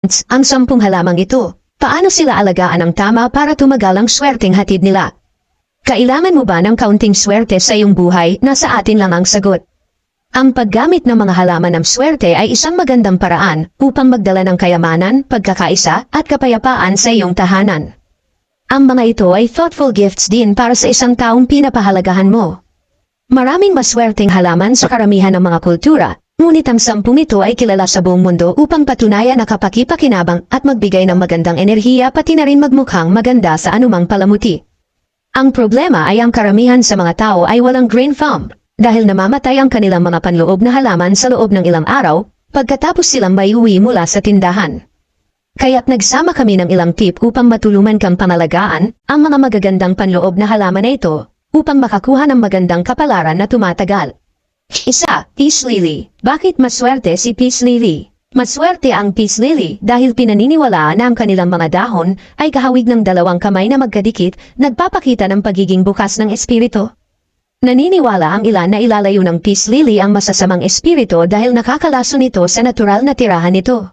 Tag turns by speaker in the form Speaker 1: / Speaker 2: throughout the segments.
Speaker 1: ang sampung halamang ito. Paano sila alagaan ng tama para tumagal ang swerteng hatid nila? Kailangan mo ba ng kaunting swerte sa iyong buhay? Nasa atin lang ang sagot. Ang paggamit ng mga halaman ng swerte ay isang magandang paraan upang magdala ng kayamanan, pagkakaisa, at kapayapaan sa iyong tahanan. Ang mga ito ay thoughtful gifts din para sa isang taong pinapahalagahan mo. Maraming maswerteng halaman sa karamihan ng mga kultura, ngunit ang sampung ito ay kilala sa buong mundo upang patunayan na kapakipakinabang at magbigay ng magandang enerhiya pati na rin magmukhang maganda sa anumang palamuti. Ang problema ay ang karamihan sa mga tao ay walang green thumb dahil namamatay ang kanilang mga panloob na halaman sa loob ng ilang araw pagkatapos silang may uwi mula sa tindahan. Kaya't nagsama kami ng ilang tip upang matulungan kang pamalagaan ang mga magagandang panloob na halaman na ito upang makakuha ng magandang kapalaran na tumatagal. Isa, Peace Lily. Bakit maswerte si Peace Lily? Maswerte ang Peace Lily dahil pinaniniwalaan na ang kanilang mga dahon ay kahawig ng dalawang kamay na magkadikit, nagpapakita ng pagiging bukas ng espiritu. Naniniwala ang ilan na ilalayo ng Peace Lily ang masasamang espiritu dahil nakakalaso nito sa natural na tirahan nito.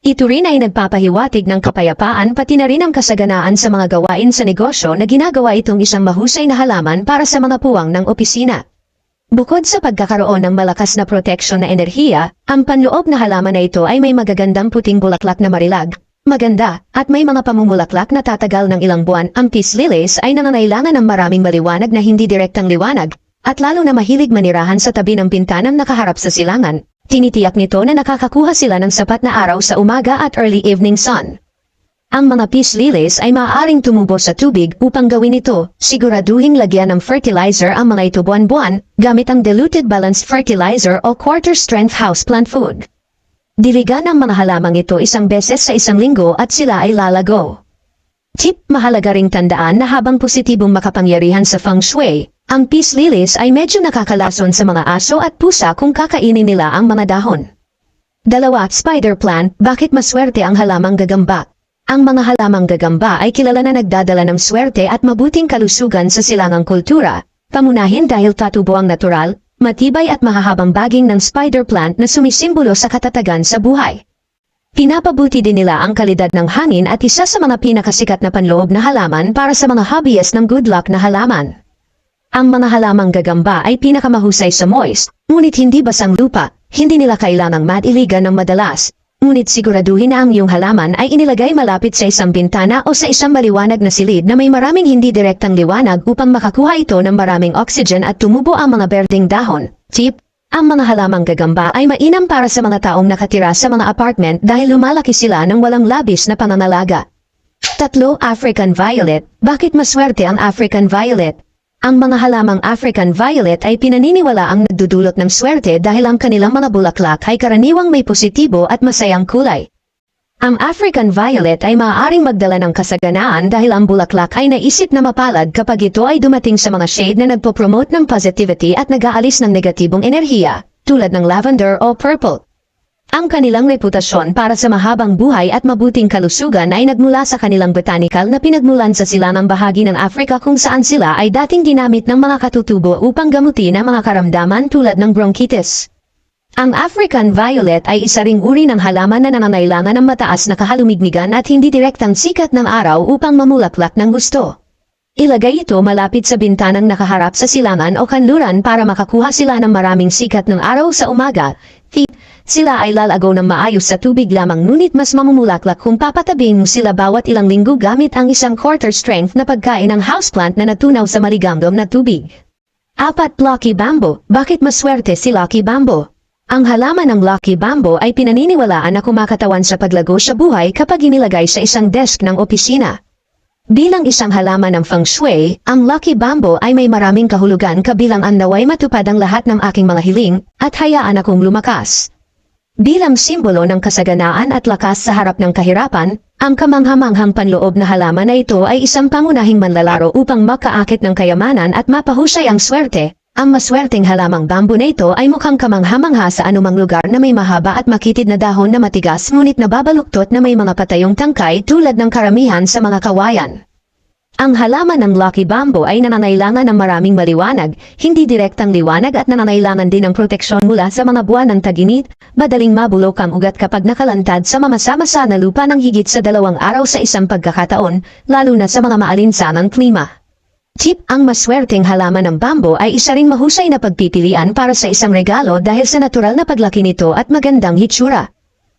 Speaker 1: Ito rin ay nagpapahiwatig ng kapayapaan pati na rin ang kasaganaan sa mga gawain sa negosyo na ginagawa itong isang mahusay na halaman para sa mga puwang ng opisina. Bukod sa pagkakaroon ng malakas na proteksyon na enerhiya, ang panloob na halaman na ito ay may magagandang puting bulaklak na marilag, maganda, at may mga pamumulaklak na tatagal ng ilang buwan. Ang peace lilies ay nangangailangan ng maraming maliwanag na hindi direktang liwanag, at lalo na mahilig manirahan sa tabi ng pintanang nakaharap sa silangan. Tinitiyak nito na nakakakuha sila ng sapat na araw sa umaga at early evening sun. Ang mga peace lilies ay maaaring tumubo sa tubig upang gawin ito. Siguraduhin lagyan ng fertilizer ang mga ito buwan-buwan gamit ang diluted balanced fertilizer o quarter strength houseplant food. Diligan ang mga halamang ito isang beses sa isang linggo at sila ay lalago. Tip, mahalaga ring tandaan na habang positibong makapangyarihan sa feng shui, ang peace lilies ay medyo nakakalason sa mga aso at pusa kung kakainin nila ang mga dahon. Dalawa, spider plant, bakit maswerte ang halamang gagamba? Ang mga halamang gagamba ay kilala na nagdadala ng swerte at mabuting kalusugan sa silangang kultura, pamunahin dahil tatubo ang natural, matibay at mahahabang baging ng spider plant na sumisimbolo sa katatagan sa buhay. Pinapabuti din nila ang kalidad ng hangin at isa sa mga pinakasikat na panloob na halaman para sa mga hobbyist ng good luck na halaman. Ang mga halamang gagamba ay pinakamahusay sa moist, ngunit hindi basang lupa, hindi nila kailangang matiligan ng madalas, Ngunit siguraduhin na ang iyong halaman ay inilagay malapit sa isang bintana o sa isang maliwanag na silid na may maraming hindi direktang liwanag upang makakuha ito ng maraming oxygen at tumubo ang mga berdeng dahon. Tip, ang mga halamang gagamba ay mainam para sa mga taong nakatira sa mga apartment dahil lumalaki sila ng walang labis na pangangalaga. Tatlo, African Violet. Bakit maswerte ang African Violet? Ang mga halamang African Violet ay pinaniniwala ang nagdudulot ng swerte dahil ang kanilang mga bulaklak ay karaniwang may positibo at masayang kulay. Ang African Violet ay maaaring magdala ng kasaganaan dahil ang bulaklak ay naisip na mapalad kapag ito ay dumating sa mga shade na nagpo-promote ng positivity at nag-aalis ng negatibong enerhiya, tulad ng lavender o purple. Ang kanilang reputasyon para sa mahabang buhay at mabuting kalusugan ay nagmula sa kanilang botanical na pinagmulan sa silangang bahagi ng Africa kung saan sila ay dating ginamit ng mga katutubo upang gamutin ang mga karamdaman tulad ng bronchitis. Ang African violet ay isa ring uri ng halaman na nangangailangan ng mataas na kahalumigmigan at hindi direktang sikat ng araw upang mamulaklak ng gusto. Ilagay ito malapit sa bintanang nakaharap sa silangan o kanluran para makakuha sila ng maraming sikat ng araw sa umaga. Sila ay lalago ng maayos sa tubig lamang ngunit mas mamumulaklak kung papatabihin mo sila bawat ilang linggo gamit ang isang quarter strength na pagkain ng houseplant na natunaw sa maligandom na tubig. Apat Lucky Bamboo. Bakit maswerte si Lucky Bamboo? Ang halaman ng Lucky Bamboo ay pinaniniwalaan na kumakatawan sa paglago sa buhay kapag inilagay sa isang desk ng opisina. Bilang isang halaman ng feng shui, ang Lucky Bamboo ay may maraming kahulugan kabilang ang naway matupad ang lahat ng aking mga hiling at hayaan akong lumakas. Bilang simbolo ng kasaganaan at lakas sa harap ng kahirapan, ang kamanghamanghang panloob na halaman na ito ay isang pangunahing manlalaro upang makaakit ng kayamanan at mapahusay ang swerte. Ang maswerteng halamang bambu na ito ay mukhang kamanghamangha sa anumang lugar na may mahaba at makitid na dahon na matigas ngunit nababaluktot na may mga patayong tangkay tulad ng karamihan sa mga kawayan. Ang halaman ng Lucky Bamboo ay nananailangan ng maraming maliwanag, hindi direktang liwanag at nananailangan din ng proteksyon mula sa mga buwan ng taginit, madaling mabulok ang ugat kapag nakalantad sa mamasa-masa na lupa ng higit sa dalawang araw sa isang pagkakataon, lalo na sa mga maalinsanang klima. Tip, ang maswerteng halaman ng bamboo ay isa ring mahusay na pagpipilian para sa isang regalo dahil sa natural na paglaki nito at magandang hitsura.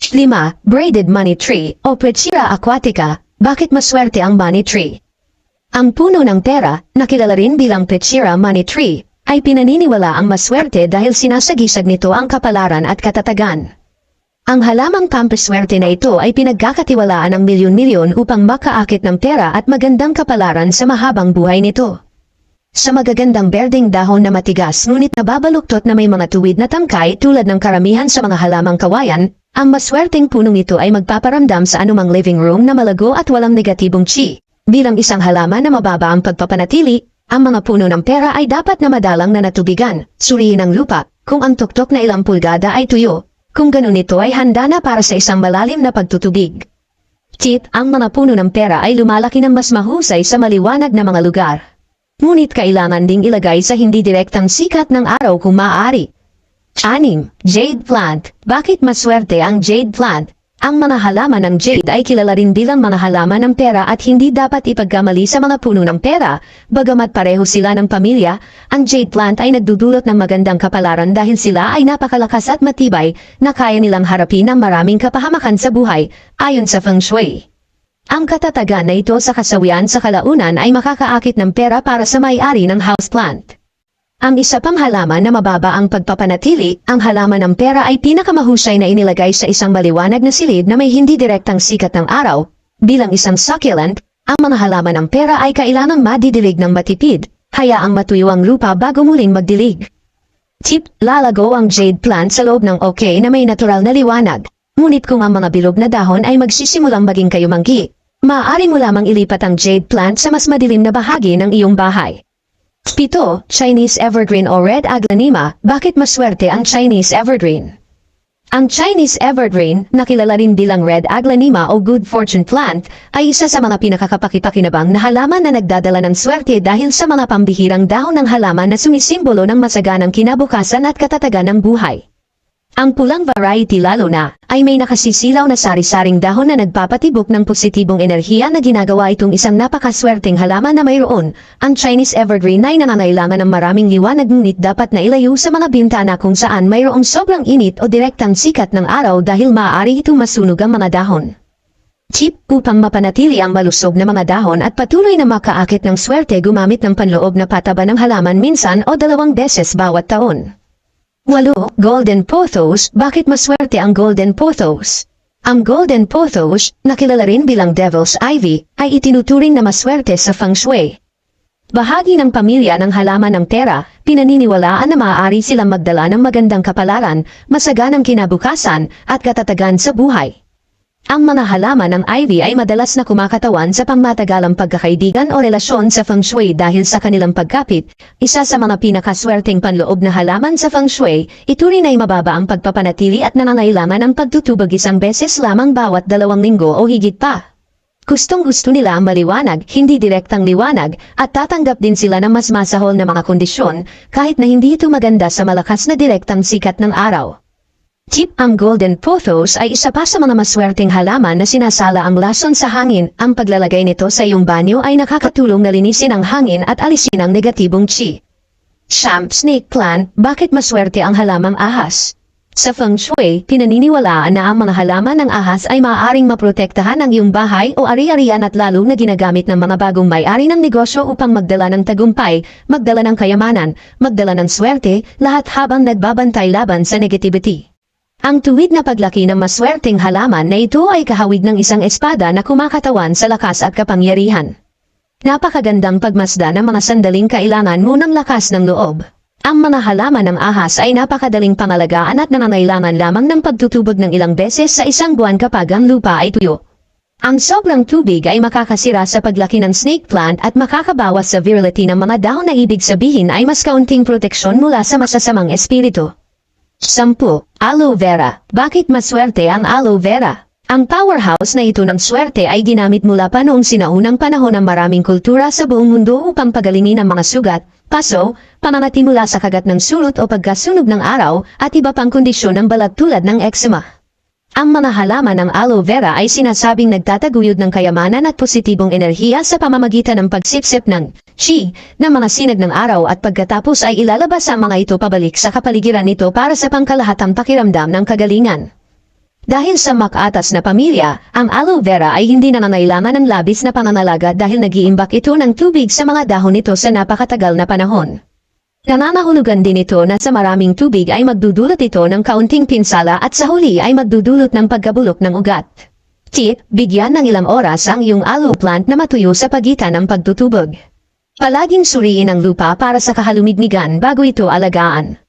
Speaker 1: 5. Braided Money Tree o Prechira aquatica. Bakit maswerte ang money tree? Ang puno ng pera, nakilala rin bilang Prechira Money Tree, ay pinaniniwala ang maswerte dahil sinasagisag nito ang kapalaran at katatagan. Ang halamang pampaswerte na ito ay pinagkakatiwalaan ng milyon-milyon upang makaakit ng pera at magandang kapalaran sa mahabang buhay nito. Sa magagandang berdeng dahon na matigas ngunit nababaluktot na may mga tuwid na tangkay tulad ng karamihan sa mga halamang kawayan, ang maswerteng punong ito ay magpaparamdam sa anumang living room na malago at walang negatibong chi. Bilang isang halaman na mababa ang pagpapanatili, ang mga puno ng pera ay dapat na madalang na natubigan, suriin ang lupa, kung ang tuktok na ilang pulgada ay tuyo, kung ganun ito ay handa na para sa isang malalim na pagtutubig. Tip, ang mga puno ng pera ay lumalaki ng mas mahusay sa maliwanag na mga lugar. Ngunit kailangan ding ilagay sa hindi direktang sikat ng araw kung maaari. Anim, Jade Plant. Bakit maswerte ang Jade Plant? Ang mga halaman ng jade ay kilala rin bilang mga halaman ng pera at hindi dapat ipagkamali sa mga puno ng pera. Bagamat pareho sila ng pamilya, ang jade plant ay nagdudulot ng magandang kapalaran dahil sila ay napakalakas at matibay na kaya nilang harapin ang maraming kapahamakan sa buhay, ayon sa Feng Shui. Ang katatagan na ito sa kasawian sa kalaunan ay makakaakit ng pera para sa may-ari ng houseplant. Ang isa pang halaman na mababa ang pagpapanatili, ang halaman ng pera ay pinakamahusay na inilagay sa isang maliwanag na silid na may hindi direktang sikat ng araw. Bilang isang succulent, ang mga halaman ng pera ay kailangang madidilig ng matipid, hayaang matuyo ang lupa bago muling magdilig. Tip, lalago ang jade plant sa loob ng okay na may natural na liwanag. Ngunit kung ang mga bilog na dahon ay magsisimulang maging kayumanggi, maaari mo lamang ilipat ang jade plant sa mas madilim na bahagi ng iyong bahay. Pito, Chinese Evergreen o Red Aglaonema, bakit maswerte ang Chinese Evergreen? Ang Chinese Evergreen, nakilala rin bilang Red Aglaonema o Good Fortune Plant, ay isa sa mga pinakakapakipakinabang na halaman na nagdadala ng swerte dahil sa mga pambihirang dahon ng halaman na sumisimbolo ng masaganang kinabukasan at katatagan ng buhay. Ang pulang variety lalo na ay may nakasisilaw na sari-saring dahon na nagpapatibok ng positibong enerhiya na ginagawa itong isang napakaswerteng halaman na mayroon. Ang Chinese Evergreen ay nananailangan ng maraming liwanag ngunit dapat na ilayo sa mga bintana kung saan mayroong sobrang init o direktang sikat ng araw dahil maaari itong masunog ang mga dahon. Chip upang mapanatili ang malusog na mga dahon at patuloy na makaakit ng swerte gumamit ng panloob na pataba ng halaman minsan o dalawang beses bawat taon. Walo, Golden Pothos, bakit maswerte ang Golden Pothos? Ang Golden Pothos, nakilala rin bilang Devil's Ivy, ay itinuturing na maswerte sa Feng Shui. Bahagi ng pamilya ng halaman ng pera, pinaniniwalaan na maaari silang magdala ng magandang kapalaran, masaganang kinabukasan, at katatagan sa buhay. Ang mga halaman ng ivy ay madalas na kumakatawan sa pangmatagalang pagkakaibigan o relasyon sa feng shui dahil sa kanilang pagkapit. Isa sa mga pinakaswerteng panloob na halaman sa feng shui, ito rin ay mababa ang pagpapanatili at nanangailangan ng pagtutubag isang beses lamang bawat dalawang linggo o higit pa. Gustong gusto nila ang maliwanag, hindi direktang liwanag, at tatanggap din sila ng mas masahol na mga kondisyon kahit na hindi ito maganda sa malakas na direktang sikat ng araw. Tip ang golden pothos ay isa pa sa mga maswerteng halaman na sinasala ang lason sa hangin. Ang paglalagay nito sa iyong banyo ay nakakatulong na linisin ang hangin at alisin ang negatibong chi. Champ Snake Plant, bakit maswerte ang halamang ahas? Sa Feng Shui, pinaniniwalaan na ang mga halaman ng ahas ay maaaring maprotektahan ang iyong bahay o ari-arian at lalo na ginagamit ng mga bagong may-ari ng negosyo upang magdala ng tagumpay, magdala ng kayamanan, magdala ng swerte, lahat habang nagbabantay laban sa negativity. Ang tuwid na paglaki ng maswerteng halaman na ito ay kahawig ng isang espada na kumakatawan sa lakas at kapangyarihan. Napakagandang pagmasda ng mga sandaling kailangan mo ng lakas ng loob. Ang mga halaman ng ahas ay napakadaling pangalagaan at nanangailangan lamang ng pagtutubog ng ilang beses sa isang buwan kapag ang lupa ay tuyo. Ang sobrang tubig ay makakasira sa paglaki ng snake plant at makakabawas sa virility ng mga dahon na ibig sabihin ay mas kaunting proteksyon mula sa masasamang espiritu. Sampu, aloe vera. Bakit maswerte ang aloe vera? Ang powerhouse na ito ng swerte ay ginamit mula pa noong sinaunang panahon ng maraming kultura sa buong mundo upang pagalingin ang mga sugat, paso, pamamati mula sa kagat ng sulot o pagkasunog ng araw at iba pang kondisyon ng balat tulad ng eczema. Ang mga halaman ng aloe vera ay sinasabing nagtataguyod ng kayamanan at positibong enerhiya sa pamamagitan ng pagsipsip ng chi ng mga sinag ng araw at pagkatapos ay ilalabas ang mga ito pabalik sa kapaligiran nito para sa pangkalahatang pakiramdam ng kagalingan. Dahil sa makaatas na pamilya, ang aloe vera ay hindi nangangailangan ng labis na pangangalaga dahil nagiimbak ito ng tubig sa mga dahon nito sa napakatagal na panahon. Nangangahulugan din ito na sa maraming tubig ay magdudulot ito ng kaunting pinsala at sa huli ay magdudulot ng pagkabulok ng ugat. Tip, bigyan ng ilang oras ang iyong aloe plant na matuyo sa pagitan ng pagtutubog. Palaging suriin ang lupa para sa kahalumigmigan bago ito alagaan.